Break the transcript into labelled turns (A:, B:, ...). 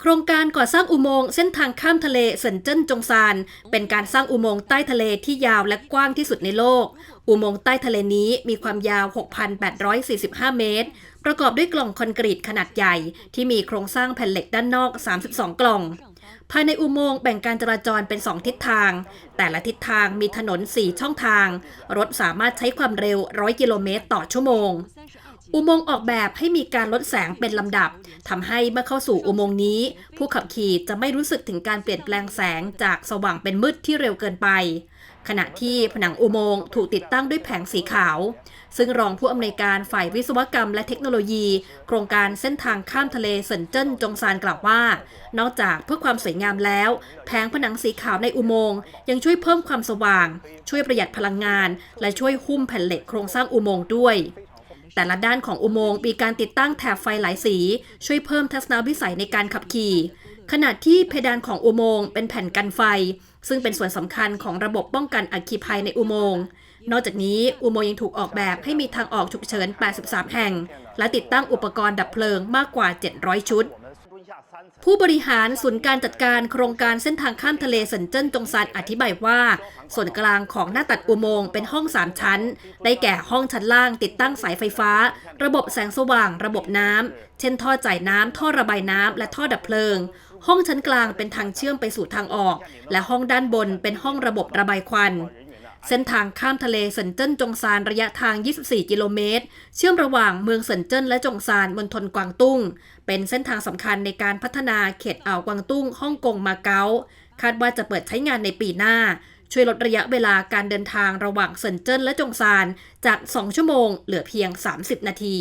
A: โครงการก่อสร้างอุโมงค์เส้นทางข้ามทะเลเซินเจิ้นจงซาน เป็นการสร้างอุโมงค์ใต้ทะเลที่ยาวและกว้างที่สุดในโลก อุโมงค์ใต้ทะเลนี้มีความยาว 6,845 เมตร ประกอบด้วยกล่องคอนกรีตขนาดใหญ่ ที่มีโครงสร้างแผ่นเหล็กด้านนอก 32 กล่อง ภายในอุโมงค์แบ่งการจราจรเป็น 2 ทิศทาง แต่ละทิศทางมีถนน 4 ช่องทาง รถสามารถใช้ความเร็ว 100 กิโลเมตรต่อชั่วโมง อุโมงค์ออกแบบให้มีการลดแสงเป็นลำดับทำให้เมื่อเข้าสู่อุโมงค์นี้ ผู้ขับขี่จะไม่รู้สึกถึงการเปลี่ยนแปลงแสงจากสว่างเป็นมืดที่เร็วเกินไป ขณะที่ผนังอุโมงค์ถูกติดตั้งด้วยแผงสีขาว ซึ่งรองผู้อำนวยการฝ่ายวิศวกรรมและเทคโนโลยี โครงการเส้นทางข้ามทะเลเซินเจิ้นจงซานกล่าวว่า นอกจากเพื่อความสวยงามแล้ว แผงผนังสีขาวในอุโมงค์ยังช่วยเพิ่มความสว่าง ช่วยประหยัดพลังงาน และช่วยหุ้มแผ่นเหล็กโครงสร้างอุโมงค์ด้วย แต่ละด้านของอุโมงค์มีการติดตั้งแถบไฟหลายสี ช่วยเพิ่มทัศนวิสัยในการขับขี่ ขณะที่เพดานของอุโมงค์เป็นแผ่นกันไฟ ซึ่งเป็นส่วนสำคัญของระบบป้องกันอัคคีภัยในอุโมงค์นอกจากนี้อุโมงค์ยังถูกออกแบบให้มีทางออกฉุกเฉิน 83 แห่ง และติดตั้งอุปกรณ์ดับเพลิงมากกว่า 700 ชุด ผู้บริหารศูนย์การจัดการโครงการเส้นทางข้ามทะเลเซินเจิ้นจงซานอธิบายว่า ส่วนกลางของหน้าตัดอุโมงค์เป็นห้อง 3 ชั้น ได้แก่ห้องชั้นล่างติดตั้งสายไฟฟ้า ระบบแสงสว่าง ระบบน้ำ เช่นท่อจ่ายน้ำท่อระบายน้ำและท่อดับเพลิง ห้องชั้นกลางเป็นทางเชื่อมไปสู่ทางออก และห้องด้านบนเป็นห้องระบบระบายควัน เส้นทางข้ามทะเลเซินเจิ้นจงซานระยะทาง 24 กิโลเมตร เชื่อมระหว่างเมืองเซินเจิ้นและจงซานมณฑลกวางตุ้ง เป็นเส้นทางสำคัญในการพัฒนาเขตอ่าวกวางตุ้งฮ่องกงมาเก๊า คาดว่าจะเปิดใช้งานในปีหน้า ช่วยลดระยะเวลาการเดินทางระหว่างเซินเจิ้นและจงซานจาก 2 ชั่วโมง เหลือเพียง 30 นาที